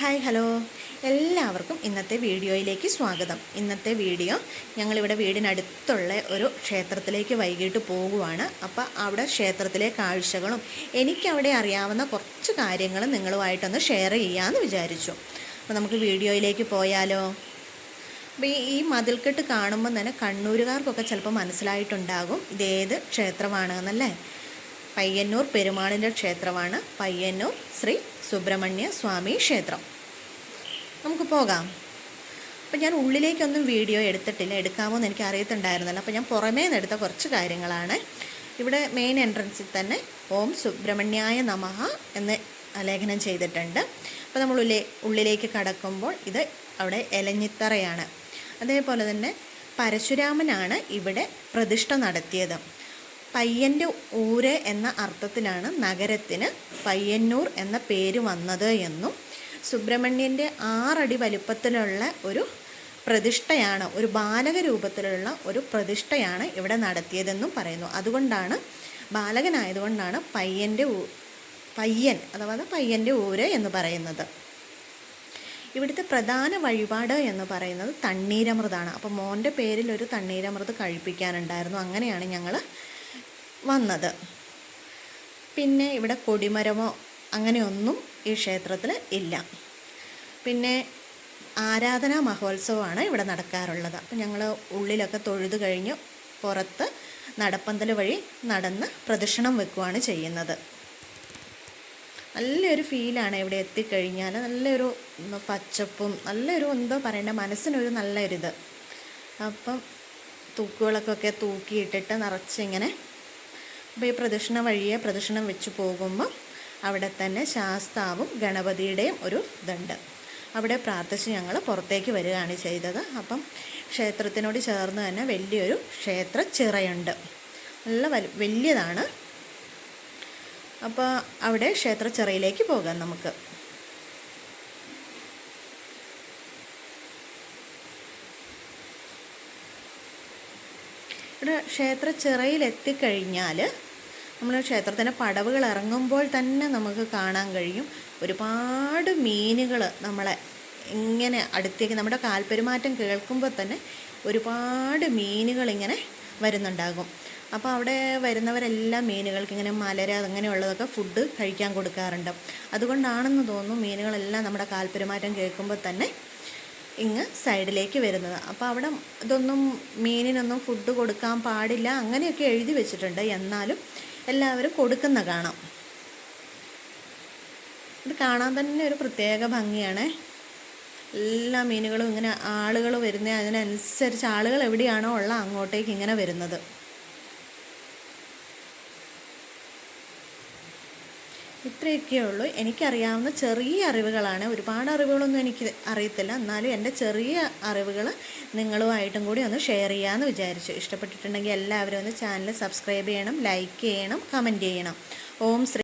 Hi hello. എല്ലാവർക്കും ഇന്നത്തെ വീഡിയോയിലേക്ക് സ്വാഗതം. ഇന്നത്തെ വീഡിയോ ഞങ്ങളിവിടെ വീടിനടുത്തുള്ള ഒരു ക്ഷേത്രത്തിലേക്ക് വൈകിട്ട് പോകുവാണ്. അപ്പോൾ അവിടെ ക്ഷേത്രത്തിലെ കാഴ്ചകളും എനിക്കവിടെ അറിയാവുന്ന കുറച്ച് കാര്യങ്ങളും നിങ്ങളുമായിട്ടൊന്ന് ഷെയർ ചെയ്യാമെന്ന് വിചാരിച്ചു. അപ്പോൾ നമുക്ക് വീഡിയോയിലേക്ക് പോയാലോ? അപ്പോൾ ഈ ഈ മതിൽക്കെട്ട് കാണുമ്പോൾ തന്നെ കണ്ണൂരുകാർക്കൊക്കെ ചിലപ്പോൾ മനസ്സിലായിട്ടുണ്ടാകും ഇതേത് ക്ഷേത്രമാണ് എന്നല്ലേ പയ്യന്നൂർ പെരുമാളിന്റെ ക്ഷേത്രമാണ് പയ്യന്നൂർ ശ്രീ സുബ്രഹ്മണ്യ സ്വാമി ക്ഷേത്രം. നമുക്ക് പോകാം. അപ്പം ഞാൻ ഉള്ളിലേക്കൊന്നും വീഡിയോ എടുത്തിട്ടില്ല. എടുക്കാമോ എന്ന് എനിക്ക് അറിയത്തുണ്ടായിരുന്നല്ലോ. അപ്പോൾ ഞാൻ പുറമേ നിന്ന് എടുത്ത കുറച്ച് കാര്യങ്ങളാണ്. ഇവിടെ മെയിൻ എൻട്രൻസിൽ തന്നെ ഓം സുബ്രഹ്മണ്യായ നമഹ എന്ന് ലേഖനം ചെയ്തിട്ടുണ്ട്. അപ്പോൾ നമ്മൾ ഉള്ളിലെ ഉള്ളിലേക്ക് കടക്കുമ്പോൾ ഇത് അവിടെ എലഞ്ഞിത്തറയാണ്. അതേപോലെ തന്നെ പരശുരാമനാണ് ഇവിടെ പ്രതിഷ്ഠ നടത്തിയത്. പയ്യന്റെ ഊര് എന്ന അർത്ഥത്തിലാണ് നഗരത്തിന് പയ്യന്നൂർ എന്ന പേര് വന്നത് എന്നും സുബ്രഹ്മണ്യന്റെ ആറടി വലുപ്പത്തിലുള്ള ഒരു പ്രതിഷ്ഠയാണ് ഒരു ബാലക രൂപത്തിലുള്ള ഒരു പ്രതിഷ്ഠയാണ് ഇവിടെ നടത്തിയതെന്നും പറയുന്നു. അതുകൊണ്ടാണ് ബാലകനായതുകൊണ്ടാണ് പയ്യന്റെ പയ്യൻ അഥവാ പയ്യന്റെ ഊര് എന്ന് പറയുന്നത്. ഇവിടുത്തെ പ്രധാന വഴിപാട് എന്ന് പറയുന്നത് തണ്ണീരമൃതാണ്. അപ്പോൾ മോന്റെ പേരിൽ ഒരു തണ്ണീരമൃത് കഴിപ്പിക്കാനുണ്ടായിരുന്നു. അങ്ങനെയാണ് ഞങ്ങൾ വന്നത്. പിന്നെ ഇവിടെ കൊടിമരമോ അങ്ങനെയൊന്നും ഈ ക്ഷേത്രത്തിൽ ഇല്ല. പിന്നെ ആരാധനാ മഹോത്സവമാണ് ഇവിടെ നടക്കാറുള്ളത്. അപ്പം ഞങ്ങൾ ഉള്ളിലൊക്കെ തൊഴുതു കഴിഞ്ഞ് പുറത്ത് നടപ്പന്തൽ വഴി നടന്ന് പ്രദക്ഷിണം വെക്കുകയാണ് ചെയ്യുന്നത്. നല്ലൊരു ഫീലാണ് ഇവിടെ എത്തിക്കഴിഞ്ഞാൽ നല്ലൊരു പച്ചപ്പും നല്ലൊരു എന്തോ പറയണ്ട മനസ്സിനൊരു നല്ലൊരിത്. അപ്പം തൂക്കുകളൊക്കെ തൂക്കിയിട്ടിട്ട് നിറച്ചിങ്ങനെ അപ്പോൾ ഈ പ്രദക്ഷിണ വഴിയെ പ്രദക്ഷിണം വെച്ച് പോകുമ്പോൾ അവിടെ തന്നെ ശാസ്താവും ഗണപതിയുടെയും ഒരു ഇതുണ്ട്. അവിടെ പ്രാർത്ഥിച്ച് ഞങ്ങൾ പുറത്തേക്ക് വരികയാണ് ചെയ്തത്. അപ്പം ക്ഷേത്രത്തിനോട് ചേർന്ന് തന്നെ വലിയൊരു ക്ഷേത്ര ചിറയുണ്ട്. നല്ല വലു വലിയതാണ്. അപ്പോൾ അവിടെ ക്ഷേത്ര ചിറയിലേക്ക് പോകാം നമുക്ക്. ഇവിടെ ക്ഷേത്ര ചിറയിൽ എത്തിക്കഴിഞ്ഞാൽ നമ്മൾ ക്ഷേത്രത്തിന്റെ പടവുകൾ ഇറങ്ങുമ്പോൾ തന്നെ നമുക്ക് കാണാൻ കഴിയും. ഒരുപാട് മീനുകൾ നമ്മളെ ഇങ്ങനെ അടുത്തേക്ക് നമ്മുടെ കാൽപ്പെരുമാറ്റം കേൾക്കുമ്പോൾ തന്നെ ഒരുപാട് മീനുകൾ ഇങ്ങനെ വരുന്നുണ്ടാകും. അപ്പോൾ അവിടെ വരുന്നവരെല്ലാം മീനുകൾക്ക് ഇങ്ങനെ മലര അങ്ങനെയുള്ളതൊക്കെ ഫുഡ് കഴിക്കാൻ കൊടുക്കാറുണ്ട്. അതുകൊണ്ടാണെന്ന് തോന്നുന്നു മീനുകളെല്ലാം നമ്മുടെ കാൽപ്പെരുമാറ്റം കേൾക്കുമ്പോൾ തന്നെ ഇങ്ങ് സൈഡിലേക്ക് വരുന്നത്. അപ്പോൾ അവിടെ ഇതൊന്നും മീനിനൊന്നും ഫുഡ് കൊടുക്കാൻ പാടില്ല. അങ്ങനെയൊക്കെ എഴുതി വെച്ചിട്ടുണ്ട്. എന്നാലും എല്ലാവരും കൊടുക്കുന്ന കാണാം. ഇത് കാണാൻ തന്നെ ഒരു പ്രത്യേക ഭംഗിയാണ്. എല്ലാ മീനുകളും ഇങ്ങനെ ആളുകൾ വരുന്ന അതിനനുസരിച്ച് ആളുകൾ എവിടെയാണോ ഉള്ള അങ്ങോട്ടേക്ക് ഇങ്ങനെ വരുന്നത്. ഇത്രയൊക്കെ ഉള്ളൂ. എനിക്കറിയാവുന്ന ചെറിയ അറിവുകളാണ്. ഒരുപാട് അറിവുകളൊന്നും എനിക്ക് അറിയത്തില്ല. എന്നാലും എന്റെ ചെറിയ അറിവുകൾ നിങ്ങളുമായിട്ടും കൂടി ഒന്ന് ഷെയർ ചെയ്യാമെന്ന് വിചാരിച്ചു. ഇഷ്ടപ്പെട്ടിട്ടുണ്ടെങ്കിൽ എല്ലാവരും ഒന്ന് ചാനൽ സബ്സ്ക്രൈബ് ചെയ്യണം ലൈക്ക് ചെയ്യണം കമന്റ് ചെയ്യണം. ഓം ശ്രീ